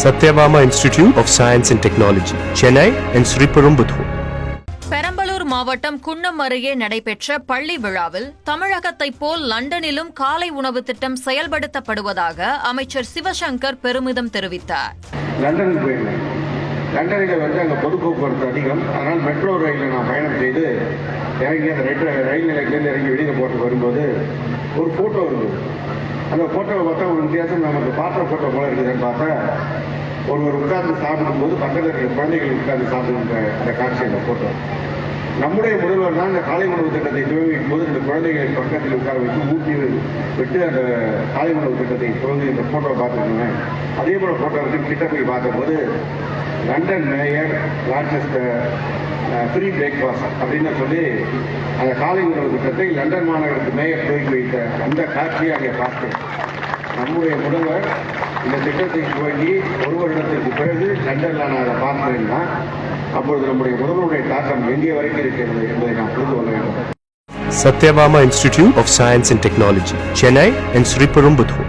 Satyabama Institute of Science and Technology, Chennai and Sriperumbudur. Perambalur மாவட்டம் குன்னம் அருகே நடைபெற்ற பள்ளி விழாவில் தமிழகத்தைப் போல் லண்டனிலும் காலை உணவு திட்டம் செயல்படுத்தப்படுவதாக அமைச்சர் சிவசங்கர் பெருமிதம் தெரிவித்தார். லண்டனுக்கு போயிருந்தேன். லண்டனில் வந்து அங்கே பொது போக்குவரத்து அதிகம். அதனால் மெட்ரோ ரயிலில் நான் பயணம் செய்து இறங்கி அந்த ரெட் ரயில் நிலையத்திலேருந்து இறங்கி வெளியில் போட்டு வரும்போது ஒரு ஃபோட்டோ இருந்தது. அந்த ஃபோட்டோவை பார்த்தா ஒரு வித்தியாசம் நமக்கு பார்த்த ஃபோட்டோ போல இருக்குதுன்னு பார்த்தா ஒருவர் உட்கார்ந்து சாப்பிடும்போது பக்கத்தில் இருக்கிற குழந்தைகள் உட்கார்ந்து சாப்பிடுகின்ற அந்த காட்சி அந்த ஃபோட்டோ நம்முடைய முதல்வர் தான் இந்த காலை உணவு திட்டத்தை துவங்கிக்கும் போது இந்த குழந்தைகளை பக்கத்தில் உட்கார வைத்து ஊட்டி விட்டு அந்த காலை உணவு திட்டத்தை துவங்கி இந்த ஃபோட்டோ பார்த்துருக்கோங்க அதே போல ஃபோட்டோ எடுத்து கிட்ட போய் பார்த்தபோது London mayor largest free breakfast அப்படின்னு சொல்லி அந்த காலை உணவு திட்டத்தை லண்டன் மாநகரத்து மேயர் துவங்கி வைத்த அந்த காட்சியை அங்கே பார்த்தேன் நம்முடைய முதல்வர் இந்த திட்டத்தை துவங்கி ஒரு வருடத்திற்கு பிறகு லண்டனில் நான் அதை பார்க்கிறேன்னா அப்பொழுது நம்முடைய முதல்வருடைய தாக்கம் எங்கே வரைக்கும் இருக்கிறது என்பதை நாம் புரிந்து கொள்ள வேண்டும் Satyabama Institute of Science and Technology, Chennai and Sriperumbudur.